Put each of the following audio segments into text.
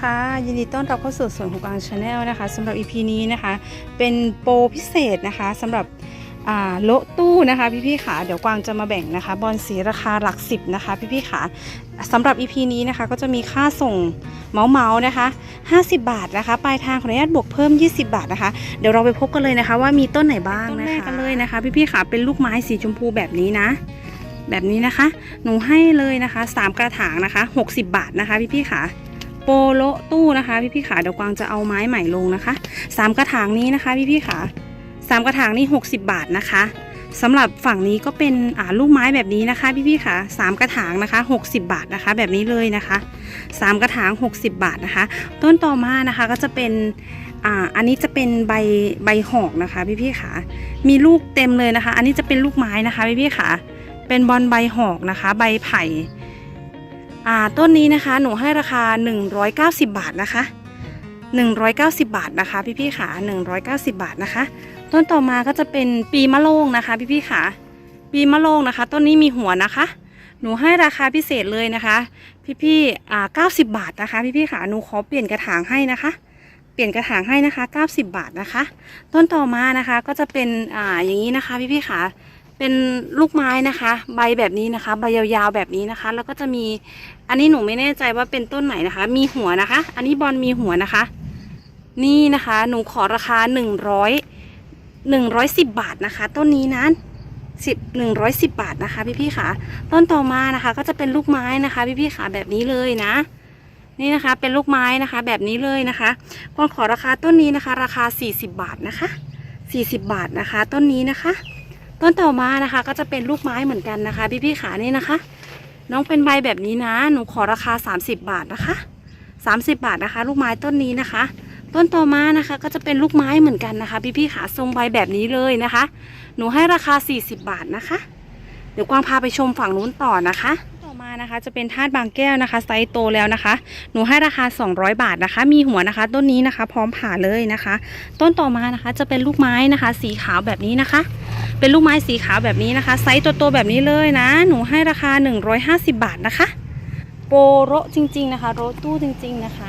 ค่ะยินดีต้อนรับเข้าสู่สวนของกวางชาแนลนะคะสำหรับ EP นี้นะคะ เป็นโปรพิเศษนะคะสำหรับอ่าโละตู้นะคะพี่ๆขาเดี๋ยวกวางจะมาแบ่งนะคะ บอลสีราคาหลักสิบนะคะพี่ๆขาสำหรับ EP นี้นะคะก็จะมีค่าส่งเมาเมาๆนะคะ 50 บาทนะคะ ปลายทางขออนุญาตบวกเพิ่ม 20 บาทนะคะ เดี๋ยวเราไปพบกันเลยนะคะ ว่ามีต้นไหนบ้างนะคะต้นแรกกันเลยนะคะ พี่ๆขาเป็นลูกไม้สีชมพูแบบนี้นะแบบนี้นะคะ หนูให้เลยนะคะ 3 กระถางนะคะ 60 บาทนะคะพี่ๆขา โปโลตู้นะคะ พี่พี่ขาเดี๋ยวกวางจะเอาไม้ใหม่ลงนะคะสามกระถางนี้นะคะ พี่พี่ขาสามกระถางนี้60 บาทนะคะสำหรับฝั่งนี้ก็เป็นอ่าลูกไม้แบบนี้นะคะ พี่พี่ขาสามกระถางนะคะ 60 บาทนะคะ แบบนี้เลยนะคะสามกระถาง 60 บาทนะคะ ต้นต่อมานะคะก็จะเป็นอ่าอันนี้จะเป็นใบใบหอกนะคะ พี่พี่ขามีลูกเต็มเลยนะคะ อันนี้จะเป็นลูกไม้นะคะ พี่พี่ขาเป็นบอลใบหอกนะคะ ใบไผ่ อ่าต้นนี้นะคะหนูให้ราคา 190 บาทนะคะ 190 บาทนะคะ พี่พี่ๆขา190 บาทนะคะ ต้นต่อมาก็จะเป็นปีมะโรงนะคะ พี่พี่ๆขาปีมะโรงนะคะ ต้นนี้มีหัวนะคะ หนูให้ราคาพิเศษเลยนะคะ พี่พี่ๆอ่า90 บาทนะคะ พี่พี่ๆขาหนูขอเปลี่ยนกระถางให้นะคะ เปลี่ยนกระถางให้นะคะ 90 บาทนะคะ ต้นต่อมานะคะก็จะเป็นอ่าอย่างนี้นะคะ พี่พี่ๆขา เป็นลูกไม้นะคะ ใบแบบนี้นะคะ ใบยาวๆแบบนี้นะคะ แล้วก็จะมี อันนี้หนูไม่แน่ใจว่าเป็นต้นไหนนะคะ มีหัวนะคะ อันนี้บอลมีหัวนะคะ นี่นะคะ หนูขอราคาหนึ่งร้อยหนึ่งร้อยสิบบาทนะคะ ต้นนี้นะสิบหนึ่งร้อยสิบบาทนะคะ พี่พี่ๆค่ะ ต้นต่อมานะคะ ก็จะเป็นลูกไม้นะคะ พี่พี่ๆค่ะแบบนี้เลยนะ นี่นะคะ เป็นลูกไม้นะคะ แบบนี้เลยนะคะกวางขอราคาต้นนี้นะคะ ราคาสี่สิบบาทนะคะสี่สิบบาทนะคะ ต้นนี้นะคะ ต้นต่อมานะคะ ก็จะเป็นลูกไม้เหมือนกันนะคะ พี่พี่ๆค่ะนี่นะคะ น้องเป็นใบแบบนี้นะ หนูขอราคา 30 บาทนะคะ 30 บาทนะคะ ลูกไม้ต้นนี้นะคะ ต้นต่อมานะคะ ก็จะเป็นลูกไม้เหมือนกันนะคะ พี่ๆขาทรงใบแบบนี้เลยนะคะ หนูให้ราคา 40 บาทนะคะ เดี๋ยวกวางพาไปชมฝั่งนู้นต่อนะคะต่อมานะคะจะเป็นธาตุบางแก้วนะคะไซส์โตแล้วนะคะ หนูให้ราคา 200 บาทนะคะ มีหัวนะคะ ต้นนี้นะคะ พร้อมผ่าเลยนะคะ ต้นต่อมานะคะจะเป็นลูกไม้นะคะ สีขาวแบบนี้นะคะ เป็นลูกไม้สีขาวแบบนี้นะคะ ไซส์โตๆแบบนี้เลยนะ หนูให้ราคา 150 บาทนะคะ โปโรจริง ๆนะคะ โรตู้จริง ๆนะคะ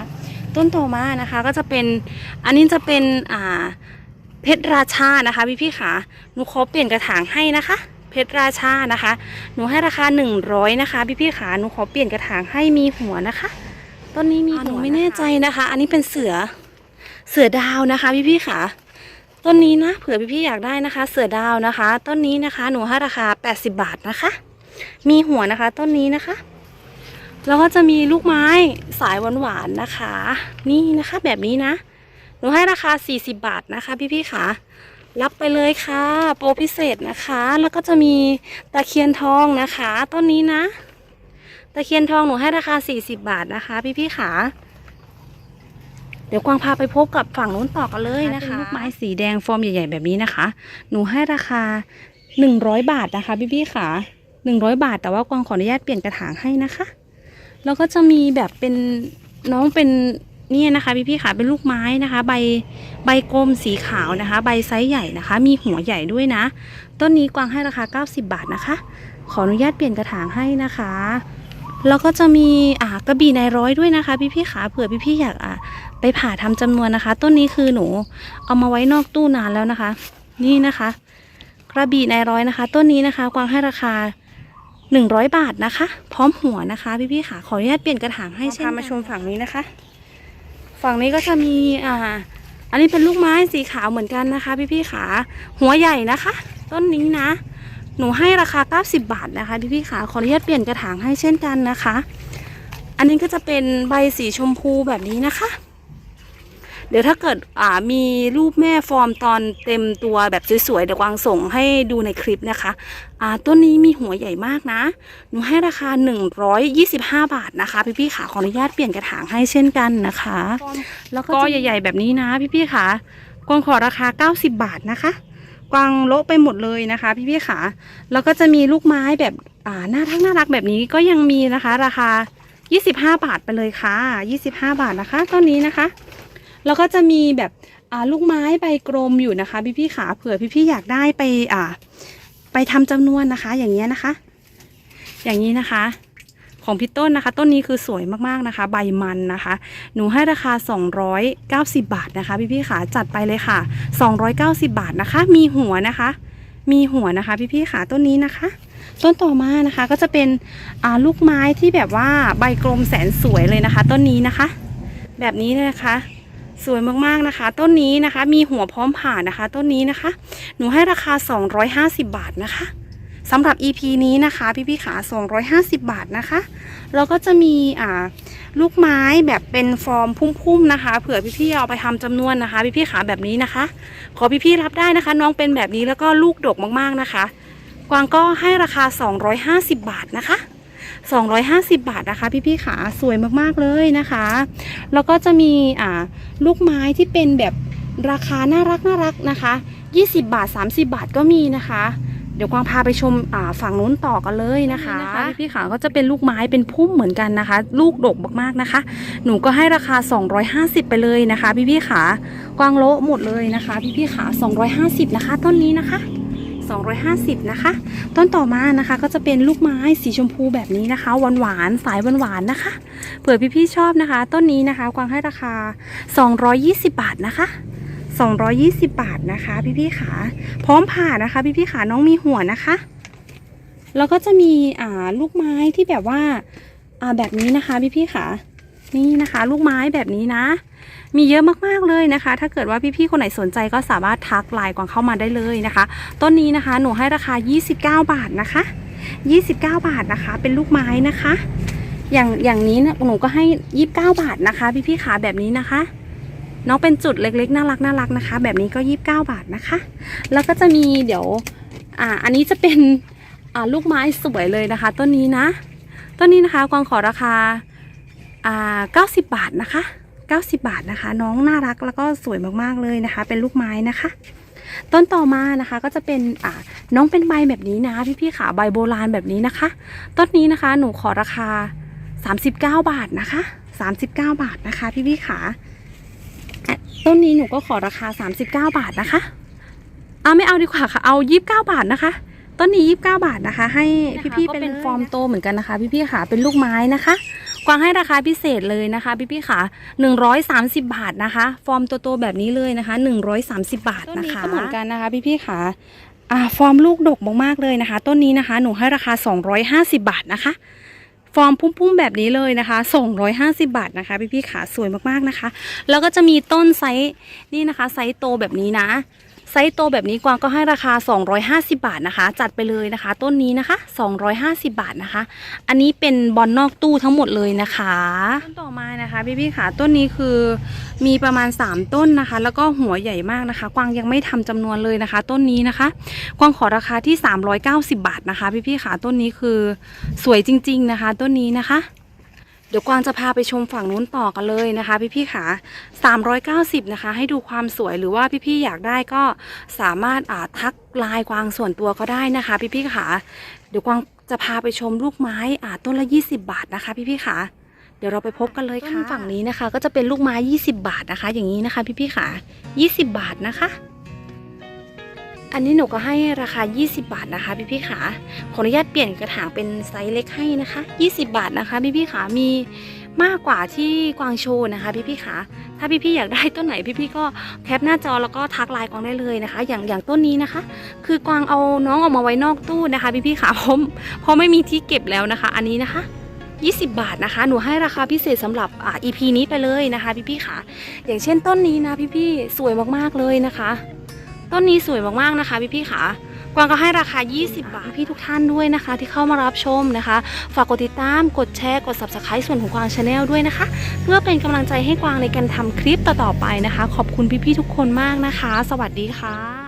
ต้นโตมานะคะก็จะเป็นอันนี้จะเป็นอ่าเพชรราชานะคะพี่พี่ขาหนูขอเปลี่ยนกระถางให้นะคะ เพชรราชานะคะ หนูให้ราคา 100 นะคะ พี่พี่ขาหนูขอเปลี่ยนกระถางให้มีหัวนะคะต้นนี้มีหัวหนูไม่แน่ใจนะคะ อันนี้เป็นเสือเสือดาวนะคะ พี่พี่ขา ต้นนี้นะเผื่อพี่ๆอยากได้นะคะ เสือดาวนะคะ ต้นนี้นะคะหนูให้ราคา 80 บาทนะคะ มีหัวนะคะ ต้นนี้นะคะ แล้วก็จะมีลูกไม้สายหวานๆนะคะ นี่นะคะแบบนี้นะ หนูให้ราคา 40 บาทนะคะ พี่ๆค่ะรับไปเลยค่ะ โปรพิเศษนะคะ แล้วก็จะมีตะเคียนทองนะคะ ต้นนี้นะ ตะเคียนทองหนูให้ราคา 40 บาทนะคะ พี่ๆค่ะ ดี๋ยวกวางพาไปพบกับฝั่งนู้นต่อกันเลยนะคะเป็นลูกไม้สีแดงฟอร์มใหญ่ ๆ แบบนี้นะคะ หนูให้ราคา 100 บาทนะคะพี่ๆค่ะ 100 บาท แต่ว่ากวางขออนุญาตเปลี่ยนกระถางให้นะคะ แล้วก็จะมีแบบเป็นน้องเป็นเนี่ยนะคะพี่ๆค่ะเป็นลูกไม้นะคะ ใบใบกลมสีขาวนะคะ ใบไซส์ใหญ่นะคะ มีหัวใหญ่ด้วยนะ ต้นนี้กวางให้ราคา 90 บาทนะคะ ขออนุญาตเปลี่ยนกระถางให้นะคะ แล้วก็จะมีอ่ากระบี่นายร้อยด้วยนะคะพี่ๆค่ะเผื่อพี่ๆอยากอ่าไปผ่าทำจำนวนนะคะ ต้นนี้คือหนูเอามาไว้นอกตู้นานแล้วนะคะ นี่นะคะ กระบี่นายร้อยนะคะ ต้นนี้นะคะกวางให้ราคา100บาทนะคะ พร้อมหัวนะคะ พี่ๆค่ะขออนุญาตเปลี่ยนกระถางให้เช่นมาชมฝั่งนี้นะคะ ฝั่งนี้ก็จะมีอ่าอันนี้เป็นลูกไม้สีขาวเหมือนกันนะคะ พี่ๆค่ะหัวใหญ่นะคะ ต้นนี้นะ หนูให้ราคา 90 บาทนะคะพี่ๆค่ะขออนุญาตเปลี่ยนกระถางให้เช่นกันนะคะ อันนี้ก็จะเป็นใบสีชมพูแบบนี้นะคะ เดี๋ยวถ้าเกิดอ่ามีรูปแม่ฟอร์มตอนเต็มตัวแบบสวยๆเดี๋ยววางส่งให้ดูในคลิปนะคะอ่าต้นนี้มีหัวใหญ่มากนะ หนูให้ราคา 125 บาทนะคะ พี่ๆค่ะขออนุญาตเปลี่ยนกระถางให้เช่นกันนะคะ แล้วก็ใหญ่ๆแบบนี้นะพี่ๆค่ะกวางขอราคา 90 บาทนะคะ กวางโละไปหมดเลยนะคะ พี่ๆค่ะแล้วก็จะมีลูกไม้แบบอ่าน่ารักน่ารักแบบนี้ก็ยังมีนะคะ ราคา 25 บาทไปเลยค่ะ 25 บาทนะคะต้นนี้นะคะ แล้วก็จะมีแบบอ่าลูกไม้ใบกลมอยู่นะคะพี่ๆขาเผื่อพี่ๆอยากได้ไปอ่าไปทำจำนวนนะคะ อย่างเงี้ยนะคะ อย่างนี้นะคะ ของพี่ต้นนะคะ ต้นนี้คือสวยมากๆนะคะ ใบมันนะคะ หนูให้ราคา 290 บาทนะคะ พี่ๆขาจัดไปเลยค่ะ 290 บาทนะคะ มีหัวนะคะ มีหัวนะคะ พี่ๆขาต้นนี้นะคะ ต้นต่อมานะคะก็จะเป็นลูกไม้ที่แบบว่าใบกลมแสนสวยเลยนะคะ ต้นนี้นะคะ แบบนี้เลยนะคะสวยมากๆนะคะ ต้นนี้นะคะมีหัวพร้อมผ่านะคะ ต้นนี้นะคะ หนูให้ราคา 250 บาทนะคะ สำหรับ EP นี้นะคะพี่ๆขา 250 บาทนะคะ แล้วก็จะมีอ่าลูกไม้แบบเป็นฟอร์มพุ่มๆนะคะ เผื่อพี่ๆเอาไปทำจำนวนนะคะ พี่ๆขาแบบนี้นะคะ ขอพี่ๆรับได้นะคะ น้องเป็นแบบนี้แล้วก็ลูกดกมากๆนะคะ กวางก็ให้ราคา 250 บาทนะคะ 250 บาทนะคะพี่ๆขาสวยมากๆเลยนะคะ แล้วก็จะมีอ่าลูกไม้ที่เป็นแบบราคาน่ารักน่ารักนะคะ 20 บาท 30 บาทก็มีนะคะ เดี๋ยวกวางพาไปชมฝั่งนู้นต่อกันเลยนะคะพี่ขาก็จะเป็นลูกไม้เป็นพุ่มเหมือนกันนะคะ ลูกดกมากๆนะคะ หนูก็ให้ราคา 250 ไปเลยนะคะ พี่ๆขากวางโละหมดเลยนะคะ พี่ๆขา250 นะคะ ต้นนี้นะคะ 250 นะคะ ต้นต่อมานะคะก็จะเป็นลูกไม้สีชมพูแบบนี้นะคะหวานหวานๆสายหวานหวานๆนะคะเผื่อพี่ๆชอบนะคะ ต้นนี้นะคะ กวางให้ราคา 220 บาทนะคะ 220 บาทนะคะ พี่ๆขาพร้อมผ่านะคะ พี่ๆขาน้องมีหัวนะคะ แล้วก็จะมีอ่าลูกไม้ที่แบบว่าอ่าแบบนี้นะคะ พี่ๆขานี่นะคะ ลูกไม้แบบนี้นะ มีเยอะมากๆเลยนะคะ ถ้าเกิดว่าพี่ๆคนไหนสนใจก็สามารถทักไลน์กวางเข้ามาได้เลยนะคะ ต้นนี้นะคะหนูให้ราคา 29 บาทนะคะ 29 บาทนะคะ เป็นลูกไม้นะคะ อย่างอย่างนี้นะหนูก็ให้ 29 บาทนะคะ พี่ๆขาแบบนี้นะคะ น้องเป็นจุดเล็กๆ น่ารักน่ารักนะคะ แบบนี้ก็ 29 บาทนะคะ แล้วก็จะมีเดี๋ยวอ่าอันนี้จะเป็นอ่าลูกไม้สวยเลยนะคะ ต้นนี้นะ ต้นนี้นะคะกวางขอราคาอ่า90 บาทนะคะ 90 บาทนะคะ น้องน่ารักแล้วก็สวยมากๆเลยนะคะ เป็นลูกไม้นะคะต้นต่อมานะคะก็จะเป็นอ่าน้องเป็นใบแบบนี้นะพี่ๆขาใบโบราณแบบนี้นะคะ ต้นนี้นะคะหนูขอราคา 39 บาทนะคะ 39 บาทนะคะพี่ๆขา ต้นนี้หนูก็ขอราคา 39 บาทนะคะอ่าไม่เอาดีกว่าค่ะ เอา 29 บาทนะคะ ต้นนี้ 29 บาทนะคะ ให้พี่ๆไปเป็นฟอร์มโตเหมือนกันนะคะพี่ๆขาเป็นลูกไม้นะคะ กวางให้ราคาพิเศษเลยนะคะพี่พี่ๆค่ะ 130 บาทนะคะ ฟอร์มโตๆแบบนี้เลยนะคะ 130 บาทนะคะก็เหมือนกันนะคะ พี่พี่ๆค่ะอ่าฟอร์มลูกดกมากๆเลยนะคะ ต้นนี้นะคะ หนูให้ราคา 250 บาทนะคะ ฟอร์มพุ่มๆแบบนี้เลยนะคะ 250 บาทนะคะพี่พี่ๆขาสวยมากๆนะคะ แล้วก็จะมีต้นไซส์นี่นะคะไซส์โตแบบนี้นะ ไซส์โตแบบนี้กวางก็ให้ราคา 250 บาทนะคะ จัดไปเลยนะคะ ต้นนี้นะคะ 250 บาทนะคะ อันนี้เป็นบอลนอกตู้ทั้งหมดเลยนะคะต้นต่อมานะคะพี่พี่ๆค่ะต้นนี้คือมีประมาณ 3 ต้นนะคะ แล้วก็หัวใหญ่มากนะคะ กวางยังไม่ทำจำนวนเลยนะคะ ต้นนี้นะคะ กวางขอราคาที่ 390 บาทนะคะ พี่พี่ๆค่ะต้นนี้คือสวยจริง ๆ นะคะ ต้นนี้นะคะ ดี๋ยวกวางจะพาไปชมฝั่งนู้นต่อกันเลยนะคะ พี่พี่ๆค่ะ390 นะคะ ให้ดูความสวยหรือว่าพี่พี่ๆอยากได้ก็สามารถอ่าทักไลน์กวางส่วนตัวก็ได้นะคะพี่พี่ๆค่ะ เดี๋ยวกวางจะพาไปชมลูกไม้อ่าต้นละ 20 บาทนะคะพี่พี่ๆค่ะ เดี๋ยวเราไปพบกันเลยค่ะฝั่งนี้นะคะ ก็จะเป็นลูกไม้ 20 บาทนะคะ อย่างนี้นะคะ พี่พี่ๆค่ะ 20 บาทนะคะ อันนี้หนูก็ให้ราคา 20 บาทนะคะพี่พี่ๆค่ะขออนุญาตเปลี่ยนกระถางเป็นไซส์เล็กให้นะคะ 20 บาทนะคะพี่พี่ๆค่ะมีมากกว่าที่กวางโชว์นะคะพี่พี่ๆค่ะถ้าพี่พี่อยากได้ต้นไหนพี่พี่ก็แคปหน้าจอแล้วก็ทักไลน์กวางได้เลยนะคะ อย่างอย่างต้นนี้นะคะ คือกวางเอาน้องออกมาไว้นอกตู้นะคะ พี่พี่ๆค่ะเพราะเพราะไม่มีที่เก็บแล้วนะคะ อันนี้นะคะ20 บาทนะคะ หนูให้ราคาพิเศษสำหรับอ่า EP นี้ไปเลยนะคะพี่พี่ๆค่ะ อย่างเช่นต้นนี้นะพี่พี่ๆสวยมากๆเลยนะคะ ต้นนี้สวยมากๆนะคะพี่พี่ๆค่ะกวางก็ให้ราคา 20 บาท พี่ทุกท่านด้วยนะคะ ที่เข้ามารับชมนะคะ ฝากกดติดตาม กดแชร์ กด subscribe ส่วนของกวางชาแนลด้วยนะคะ เพื่อเป็นกำลังใจให้กวางในการทำคลิปต่อๆไปนะคะ ขอบคุณพี่ๆทุกคนมากนะคะ สวัสดีค่ะ